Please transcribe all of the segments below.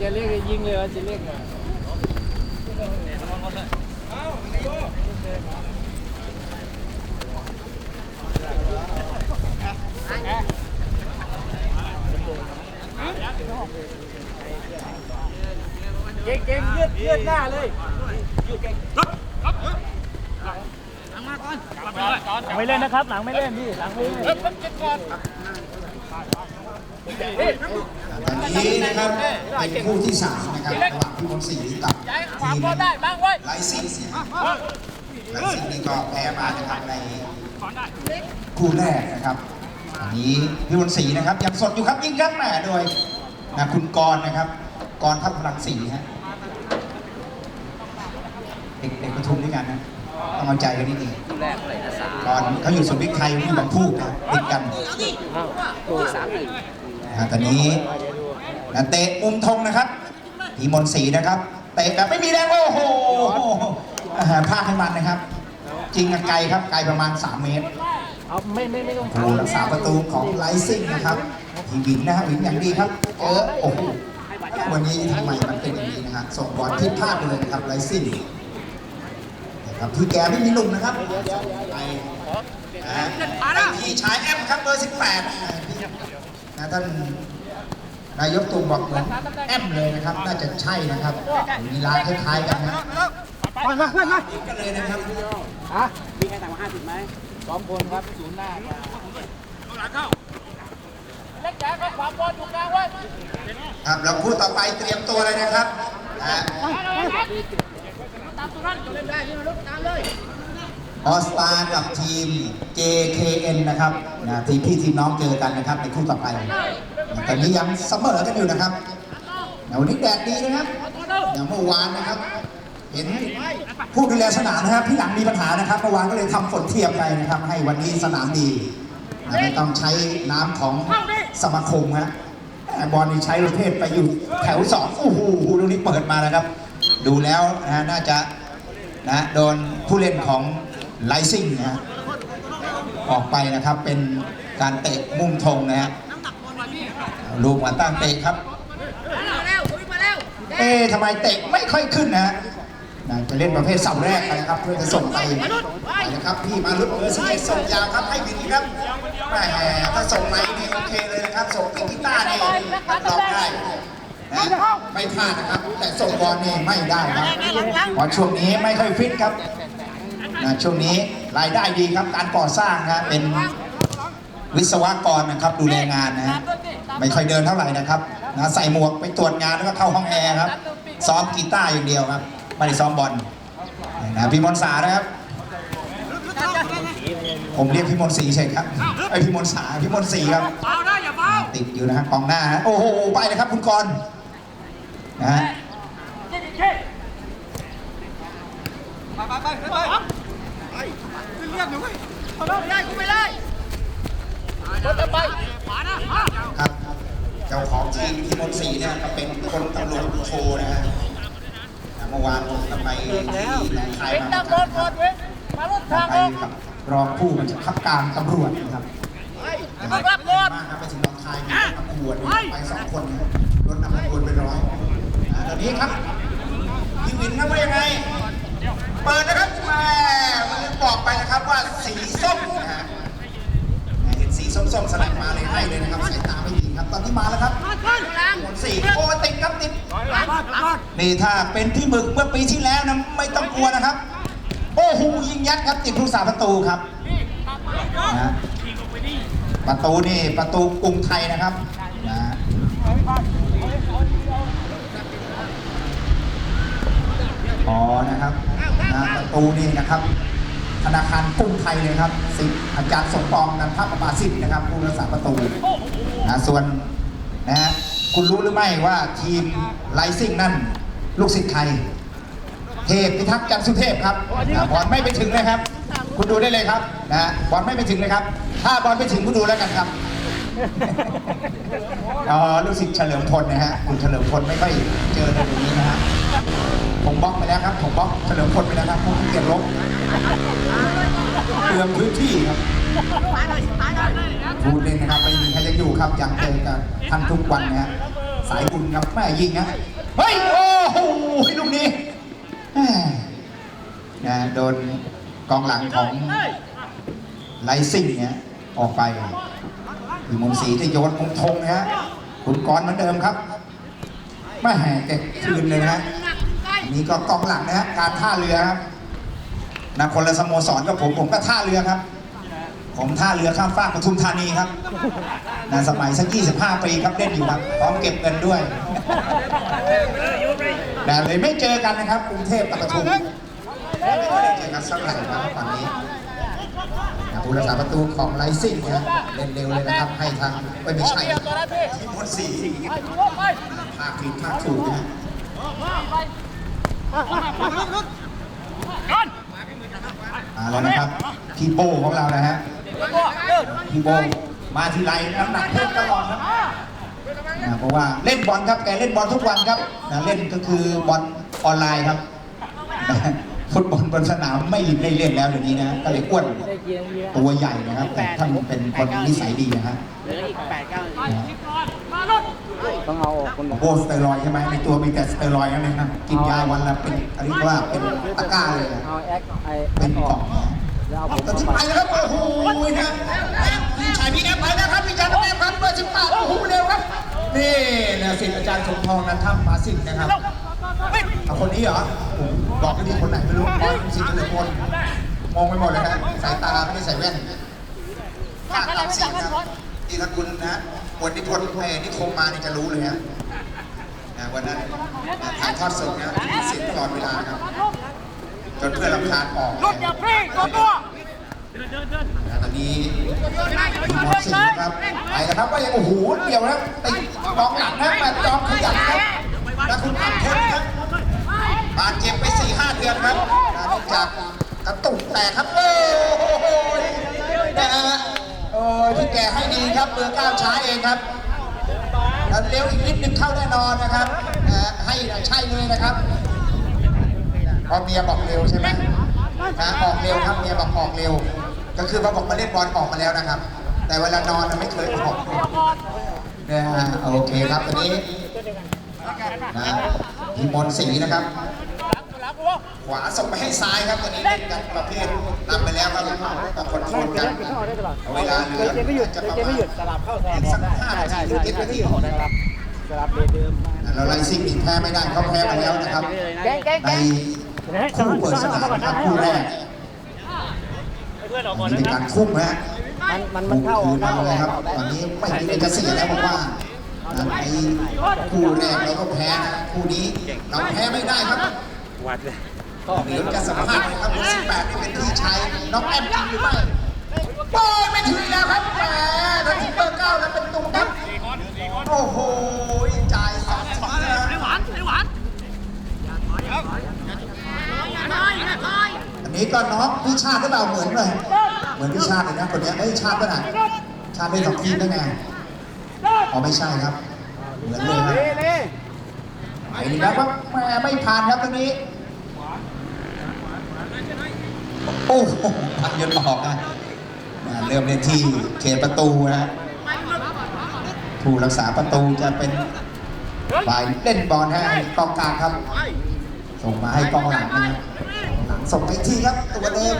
จะเรียกยิงเลยว่าจะเรียกไงเก่งเก่งยืดยืดหน้าเลยไม่เล่นนะครับ หลังไม่เล่นพี่หลังไม่เล่น ตอนนี้นะครับเป็นคู่ที่สามนะครับระหว่างพี่มนต์ศรีกับทีมได้บ้างไว้ไลซิ่งไลซิ่งนี่ก็แพ้มานะครับในคู่แรกนะครับอันนี้พี่มนต์ศรีนะครับยังสดอยู่ครับยิงครับแหมโดยนะคุณกรณ์นะครับกรณ์ทัพพลังศรีฮะเด็กเด็กประทุมด้วยกันนะต้องเอาใจกันนิดนึงแรกเลยนะสามก่อนเขาอยู่สุนทรไทยที่บางพูดนะติดกันโกสามหนึ่ง นะฮะตอนนี้นะเตะมุมธงนะครับพีมนต์ศรีนะครับ เตะแบบไม่มีแรงโอ้โหอาหารพลาดให้มันนะครับ จริงอะไกลครับไกลประมาณ 3 เมตรเอาไม่ไม่ไม่ต้องผู้รักษาประตูของไลซิ่งนะครับทีวินนะฮะวินอย่างดีครับเจอโอ้โหวันนี้ทำไมมันเป็นอย่างนี้นะฮะส่งบอลที่พลาดไปเลยนะครับไลซิ่งนะครับพี่แกไม่มีหนุ่มนะครับไปนะฮะไปที่ชายแอมครับเบอร์ 18 นะท่านนายกตู่บอกเหมือนแอมเลยนะครับ น่าจะใช่นะครับมีลาคล้ายๆกันนะมามามามากันเลยนะครับฮะมีใครต่างมาห้าสิบไหมสองคนครับศูนย์หน้าเล็กแจ๋ก็ขวางบอลอยู่กลางไว้ครับแล้วคู่ต่อไปเตรียมตัวเลยนะครับตามตัวนั้นเล่นได้ยังลุกตามเลย ออสตากับทีม JKN นะครับนะทีมพี่ทีมน้องเจอกันนะครับในคู่ต่อไปตอนนี้ยังเสมอกันอยู่นะครับวันนี้แดดดีนะครับอย่างเมื่อวานนะครับ เห็นผู้ดูแลสนามนะครับพี่หลังมีปัญหานะครับเมื่อวานก็เลยทำฝนเทียมไปนะครับ ให้วันนี้สนามดีไม่ต้องใช้น้ำของสมาคมฮะแต่บอลนี่ใช้ประเภทไปอยู่แถวสองโอ้โหลูกนี้เปิดมานะครับ ดูแล้วนะฮะน่าจะนะโดนผู้เล่นของ ไลซิ่งนะฮะออกไปนะครับเป็นการเตะมุมธงนะฮะลูกมาตั้งเตะครับมาแล้ววิ่งมาแล้วเอ๊ะทำไมเตะไม่ค่อยขึ้นนะฮะนะจะเล่นประเภทเสาแรกไปนะครับ เพื่อจะส่งไปไปนะครับพี่มาลุดเบอร์สิบเอ็ดส่งยาวครับให้วินครับแหมถ้าส่งไหนนี่โอเคเลยนะครับส่งพี่กีตาร์นี่รับรองได้นะไม่พลาดนะครับ แต่ส่งบอลนี่ไม่ได้ครับเพราะช่วงนี้ไม่ค่อยฟิตครับ นะช่วงนี้รายได้ดีครับการก่อสร้างนะเป็นวิศวกรนะครับดูแลงานนะฮะไม่ค่อยเดินเท่าไหร่นะครับนะใส่หมวกไปตรวจงานแล้วก็เข้าห้องแอร์ครับซ้อมกีตาร์อย่างเดียวครับไม่ได้ซ้อมบอลนะพี่มนต์สานะครับ ผมเรียกพี่มนต์ศรีเฉยครับไอยพี่มนต์สาพี่มนต์ศรีครับติดอยู่นะฮะกองหน้าฮะโอ้โหไปเลยครับคุณกรณ์นะฮะ ได้กูไม่ได้รถจะไปครับ เจ้าของทีมพี่มนต์ศรีเนี่ยก็เป็นคนตำรวจโชว์นะฮะเมื่อวานผมก็ไปที่หนองคายเป็นมาตั้งรถรถเว้ยมารถทางไปออกกับรองผู้บัญชาการตำรวจนะครับต้องรับรถมากครับไปถึงหนองคายมีรถประกวดไปสองคนนะครับรถนำประกวดไปร้อยอ่าตอนนี้ครับพี่วินครับว่ายังไง เปิดนะครับแม่มันบอกไปนะครับว่า สีส้มนะฮะเห็นสีส้มๆสลับมาเลยให้เลยนะครับสายตาไม่ดีครับตอนนี้มาแล้วครับหมดสีโอ้ติดครับติดนี่ถ้าเป็นพี่หมึกเมื่อปีที่แล้วนะไม่ต้องกลัวนะครับ โอ้โหยิงยัดครับติดผู้สาประตูครับนะประตูนี่ประตูกรุงไทยนะครับนะอ๋อนะครับนะประตูนี่นะครับ ธนาคารกรุงไทยเลยครับสิอาจารย์สมปองนันทประปาสิทธิ์นะครับผู้รักษาประตูนะส่วนนะฮะคุณรู้หรือไม่ว่าทีมไลซิ่งนั่นลูกศิษย์ใครเทพพิทักษ์จันทร์สุเทพครับนะบอลไม่ไปถึงเลยครับ คุณดูได้เลยครับนะบอลไม่ไปถึงเลยครับ ถ้าบอลไปถึงคุณดูแล้วกันครับอ๋อลูกศิษย์เฉลิมพลนะฮะคุณเฉลิมพลไม่ค่อยเจอในเดี๋ยวนี้นะฮะ ผมบล็อกไปแล้วครับผมบล็อกเฉลิมพลไปแล้วครับผมเกียจลบเปลืองพื้นที่ครับพูดเล่นนะครับไม่มีใครจะอยู่ครับยังเจอกันท่านทุกวันนะฮะสายบุญครับแม่ยิงนะเฮ้ยโอ้โหลูกนี้แม่นะโดนกองหลังของไลซิ่งเนี่ยออกไปอยู่มุมสีที่โยนมุมธงนะฮะคุณกรเหมือนเดิมครับแม่แกคืนเลยนะ นนี่ก็กองหลังนะฮะการท่าเรือครับนะคนละสโมสรกับผมผมก็ท่าเรือครับ ผมท่าเรือข้ามฟากปทุมธานีครับนะสมัยสัก 25 ปีครับเล่นอยู่ครับพร้อมเก็บเงินด้วยแต่เลยไม่เจอกันนะครับกรุงเทพกับปทุมไม่ได้เจอกันสักไหร่ครับฝั่งนี้นะผู้รักษาประตูของไลซิ่งนะเล่นเร็วเลยนะครับ ให้ทางไม่ไม่ใช่ที่มดสีภาคผิดภาคถูกนะฮะ มาแล้วนะครับพี่โบของเรานะฮะพี่โบมาทีไรน้ำหนักเพิ่มตลอดครับนะเพราะว่าเล่นบอลครับแกเล่นบอลทุกวันครับนะเล่นก็คือบอลออนไลน์ครับ ฟุตบอลบนสนามไม่ได้เล่นแล้วเดี๋ยวนี้นะก็เลยอ้วนตัวใหญ่นะครับ แต่ท่านเป็นคนนิสัยดีนะฮะ ต้องเอาออกคนโบสเตียรอยด์ใช่ไหมในตัวมีแต่สเตียรอยด์นั่นเองครับกินยาวันละเป็นเรียกว่าเป็นตะกร้าเลยอะเอาแอคไอเป็นกล่องแล้วเอาผมตัดสินไปแล้วครับโอ้โหนะพี่ชายพี่แอฟไปนะครับพี่ชายน้องแอฟครับเบอร์สิบแปดโอ้โหเร็วครับนี่นะสิทธิ์อาจารย์สมพงษ์นันทมาสิทธิ์นะครับเอาคนนี้เหรอผมบอกไม่ดีคนไหนไม่รู้บอลสิทธิ์เลยคนมองไปหมดเลยนะสายตาไม่ได้ใส่แว่นข้างตามสีครับที่ถ้าคุณนะ วันนิพนธ์เอนิคมมานี่จะรู้เลยฮะนะวันนั้นถ่ายทอดสดนะสิทธิ์ตลอดเวลาครับจนเพื่อนรำคาญออกรถอย่าพลิกตัวตัวนะตอนนี้มีมอสซี่นะครับไปนะครับว่ายังโอ้โหเดี่ยวนะติดกองหลังนะแบบจอมขยันครับแล้วคุณอัมพลครับบาดเจ็บไป4ี่ห้าเดือนครับนะเนื่องจากกระตุกแตกครับโอ้โหนะฮะ โอ้ยพี่แกให้ดีครับเบอร์เก้าช้าเองครับแล้วเร็วอีกนิดนึงเข้าแน่นอนนะครับให้ใช่เลยนะครับเพราะเมียบอกเร็วใช่ไหมนะออกเร็วครับเมียบอกออกเร็ว ก็คือมาบอกมาเล่นบอลออกมาแล้วนะครับ แต่เวลานอนไม่เคยออกนะฮะโอเคครับวันนี้นะพี่มนต์ศรีนะครับ ขวาส่งไปให้ซ้ายครับตอนนี้เล่นกันประเภทนำไปแล้วครับต้องคนโทรลกันเวลาเหลือเกมไม่หยุดจะประมาณสลับเข้าสลับออกได้ใช่ใช่ใช่เกมไม่หยุดสลับสลับเดิมเราไล่ซิ่งนี่แพ้ไม่ได้เขาแพ้มาแล้วนะครับในคู่เปิดสนามครับคู่แรกเพื่อนออกอัก่อนนนี้นะเป็นการคุ้มฮะมันมันมันเข้าเข้าเข้ามาเลยครับตอนนี้ไม่มีอะไรจะเสียแล้วผมว่าในคู่แรกเราก็แพ้นะคู่นี้เราแพ้ไม่ได้ครับ วัดเลยเดี๋ยวจะสัมภาษณ์นะครับเบอร์สิบแปดนี่เป็นที่ใช้น้องแอมจริงหรือไม่โอ้ยไม่ถึงแล้วครับแหมถ้าถึงเบอร์เก้าแล้วเป็นตุ้มครับโอ้โหจ่ายสองสองนะไอ้หวานไอ้หวานอย่าถอยอย่าถอยอย่าถอยอันนี้ก็น้องพี่ชาติหรือเปล่าเหมือนเลยเหมือนพี่ชาติเลยนะคนนี้ยเอ้ชาติป่ะน่ะชาติเล่นสองทีมได้ไงอ๋อไม่ใช่ครับเหมือนเลยครับไปนี่ครับว่าแหม่ไม่ผ่านครับตรงนี้ โอ้โหพันยนต์ออกนะเริ่มเล่นที่เขตประตูนะ ผู้รักษาประตูจะเป็นฝ่ายเล่นบอลให้กองกลางครับ ส่งมาให้กองหลังนะครับหลังส่งไปที่ครับตัวเดิม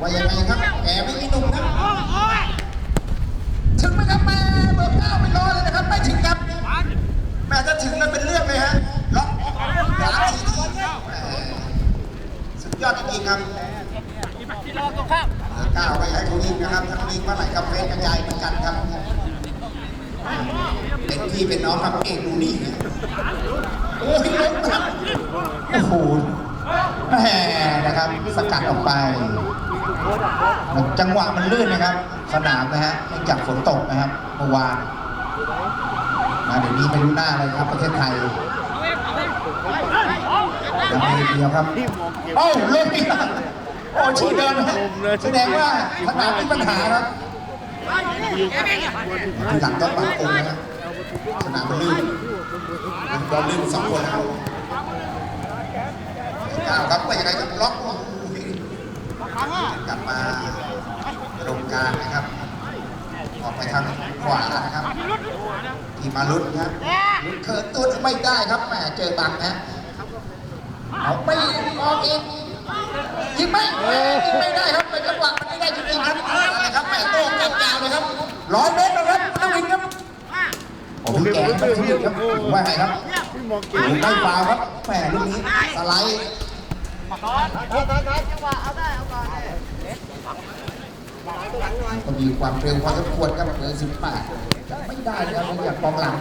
ว่ายังไงครับแหมไม่มีหนุ่มครับถึงไหมครับแม่เบอร์เก้าไม่รอเลยนะครับไม่ถึงครับแม่ถ้าถึงแล้วเป็นเรื่องเลยฮะล็อกขวาทีทีแหม่สุดยอดจริงๆครับ ที่รอตรงข้ามเบอร์เก้าไปให้เขายิงนะครับถ้าเขายิงเมื่อไหร่ก็เฟสกระจายเหมือนกันครับ เป็นพี่เป็นน้องครับเอกดูนี่โอ้ยล้มครับโอ้โหแหมนะครับ สกัดออกไป จังหวะมันลื่นนะครับ สนามนะฮะเนื่องจากฝนตกนะครับเมื่อวานนะเดี๋ยวนี้ไม่รู้หน้าเลยครับ ประเทศไทยยังไม่เดียวครับโอ้าลงอีกแล้ว โอ้ชี้เดินนะแสดงว่าสนามมีปัญหาครับทีหลังต้องปรับปรุงนะครับสนามมันลื่นมันบอลลื่นสองคนแล้วก้าวครับว่ายังไงก็ล็อกโอ้โหกลับมาตรงกลางนะครับ ออกไปทางขวานะครับพี่มาลุดครับลุดเขินตัวไม่ได้ครับแหมเจอบังนะเอาไม่ออกอีก ยิงไม่ยิงไม่ได้ครับเป็นจังหวะมันไม่ได้จริงๆครับอะครับแหมโต้กันยาวเลยครับร้อยเมตรนะครับนักวินครับโอ้โหแก่ไม่ถึงครับว่าไงครับไม่ฟาวครับแหมลูกนี้สไลด์ก็มีความเร็วพอสมควรครับเบอร์สิบแปดไม่ได้ครับเนื่องจากกองหลัง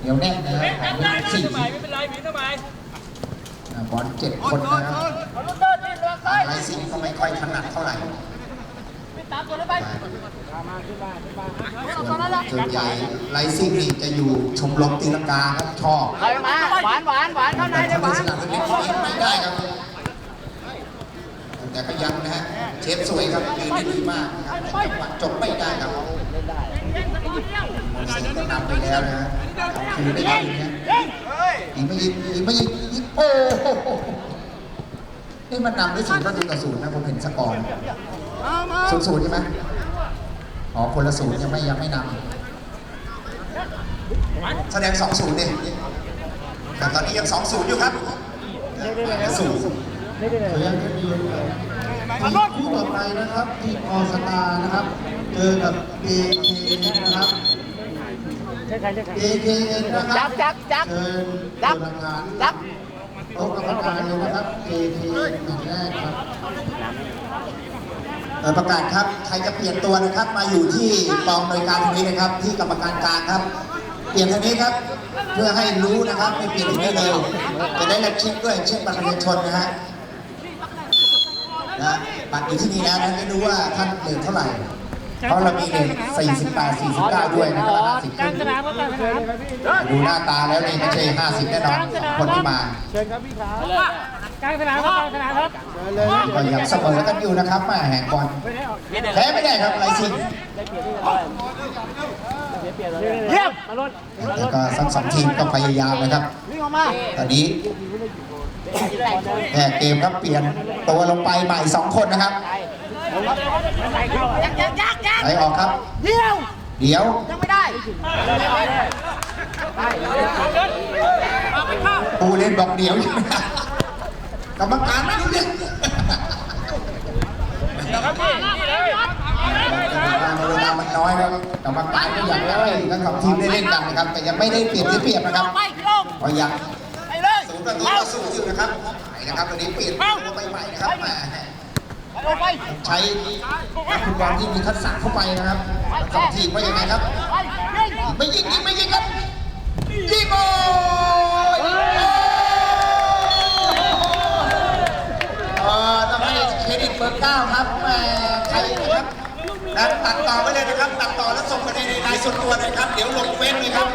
เหนียวแน่นนะครับสี่ไม่เป็นไรมีทำไมอ่าบอลเจ็ดคนนะครับ ไลายซิงก็ไม่ค่อยถนัดเท่าไหร่ส่วนส่วนใหญ่ไลายซิงนี่จะอยู่ชมรมตีลังกาครับชอบใครมาหวานหวานหวานเข้าในแต่เลยหวานไม่ได้ครับ แต่ก็ยังนะฮะ เชฟสวยครับยืนได้ดีมากนะครับจังหวะจบไม่ได้ครับมนต์สิงห์ก็นำไปแล้วนะฮะเอาคืนได้ยิงนะยิงไม่ยิงยิงไม่ยิงยิงโอ้ นี่มันนำด้วยศูนย์ประตูต่อศูนย์นะผมเห็นสกอร์ศูนย์ศูนย์ใช่ไหมอ๋อคนละศูนย์ยังไม่ยังไม่นำแสดงสองศูนย์เนี่ยแต่ตอนนี้ยังสองศูนย์อยู่ครับศูนย์เขายังจะมีทีมคู่ต่อไปนะครับทีมออสตานะครับเจอกับเอเคนะครับใช่ใครใช่ใคร AKN นะครับจับจับเชิญจับ ตัวประธานจับโต๊ะกรรมการเลยนะครับ AKN แมตช์แรกครับประกาศครับ ใครจะเปลี่ยนตัวนะครับ มาอยู่ที่กองบริการตรงนี้นะครับ ที่กรรมการกลางครับ เปลี่ยนทางนี้ครับ เพื่อให้รู้นะครับไม่เปลี่ยนอย่างนี้เลยจะได้รับเช็คด้วยเช็คประชาชนนะฮะนะบัตรอยู่ที่นี่แล้วนะไม่รู้ว่าท่านเหลือเท่าไหร่ เพราะเรามีเลท48 49 ด้วยนะครับ50กลางสนามก็กลางสนามดูหน้าตาแล้วนี่ไม่ใช่50 แน่นอนสองคนที่มากลางสนามครับกลางสนามครับก็ยังเสมอกันอยู่นะครับแม่แห่งบอลแพ้ไม่ได้ครับไรซิงเยี่ยมมาลุ้นแล้วก็ทั้งสองทีมก็พยายามนะครับวิ่งออกมาตอนนี้แพ้เกมครับเปลี่ยนตัวลงไปใหม่สองคนนะครับ ยักยักยักยักไหลออกครับ เดียว เดี๋ยว ยังไม่ได้ปูเล่นบอกเดี๋ยวอยู่นะกรรมการไม่รู้เรื่องกรรมการเวลามันน้อยครับกรรมการก็อยากจะให้ทั้งสองทีมได้เล่นกันนะครับ แต่ยังไม่ได้เปรียบเสียเปรียบนะครับไปพี่ลงเพราะยังไปเลยศูนย์ประตูต่อศูนย์อยู่นะครับไหนนะครับวันนี้เปลี่ยนไปใหม่นะครับ ใช้คุณบอลที่มีทักษะเข้าไปนะครับทั้งสองทีมว่ายังไงครับ ไม่ยิงยิงไม่ยิงครับยิงโอ้ยเออต้องให้เครดิตเบอร์เก้าครับแหมใครนะครับ นะตัดต่อไว้เลยนะครับ ตัดต่อแล้วส่งไปในไลน์ส่วนตัวเลยครับ เดี๋ยวลงเฟซเลยครับ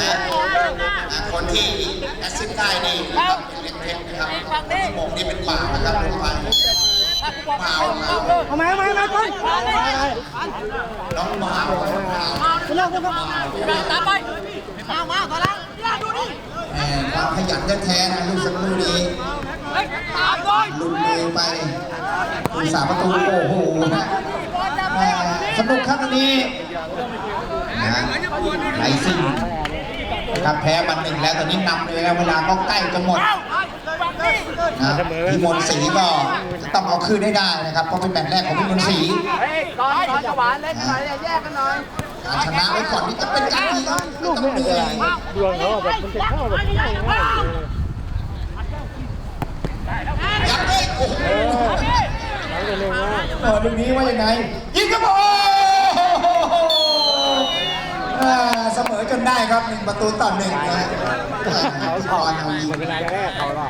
อ่าคนที่แอสซิสต์ได้นี่ต้องเป็นเล็กเพชรนะครับหมงนี่เป็นป่านะครับลงไปเมาเมาเอามาเอามาเอามาก่อนน้องเมาเมาเร็วเร็วเร็วตามไปมามาขอละดูดิแหมความขยันแท้ๆนะลูกสักครู่นี้ตามด้วยลุนเลยไป ลูกสามประตูโอ้โหนะสนุกครับวันนี้นะไหลซิ่งครับแพ้มันหนึ่งแล้วตอนนี้นำเลยแล้วเวลาก็ใกล้จะหมดนะพี่มนศรีก็ต้องเอาคืนให้ได้นะครับเพราะเป็นแมตช์แรกของพี่มนต์ศรีเฮ้ยก่อนก่อนจะหวานเล่นหน่อยแยกกันหน่อยการชนะไว้ก่อนนี่จะเป็นการดีครับต้องเหนื่อยดวงเขาแบบมันจะเข้าแบบง่ายง่าย ยัดเลยโอ้โห เออลูกนี้ว่ายังไง ยิงครับอ้โหอ่าเสมอจนได้ครับหนึ่งประตูต่อหนึ่งนะฮะเขาพรเอายิงเป็นไรแรกเขาหรอ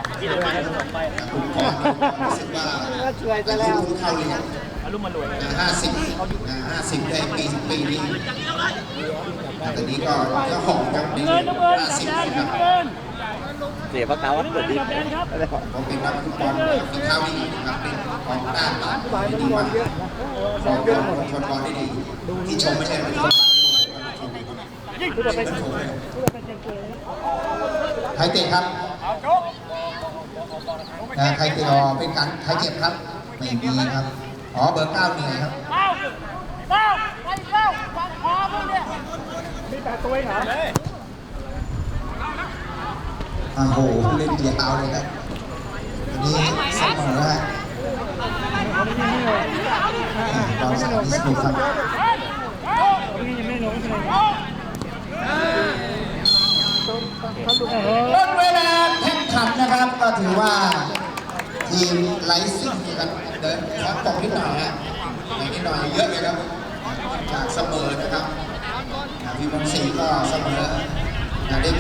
คุณพรรู้สึกว่าช่วยจะแล้วเข้าเลยครับอารมมันรวยห้าสิบห้าสิบได้ปีปีนี้ตอนนี้ก็ก็หกครับปีห้าสิบนะครับ เสียพระกาวัดเปิดดีผมเป็นนักฟุตบอลที่เข้าดีนะครับเป็นกองหน้าหลังที่ดีมากชมชนบอลได้ดีที่ชมไม่ใช่เป็นชมใครเตะครับนะใครเตะอ๋อเป็นการใครเจ็บครับไม่มีครับอ๋อเบอร์เก้าเหนื่อยครับเป้าเป้าไปเป้าฟังคอมือ โอ้โหเล่นยาวเลยนะวันนี้เสมอฮะอ่าบอลสามที่สนุกครับหมดเวลาแข่งขันนะครับ ก็ถือว่าทีมไลซิ่งกันเดินขอตกนิดหน่อยฮะนิดหน่อยเยอะเลยครับ จากเสมอนะครับอ่าทีมบอลสี่ก็เสมออ่าได้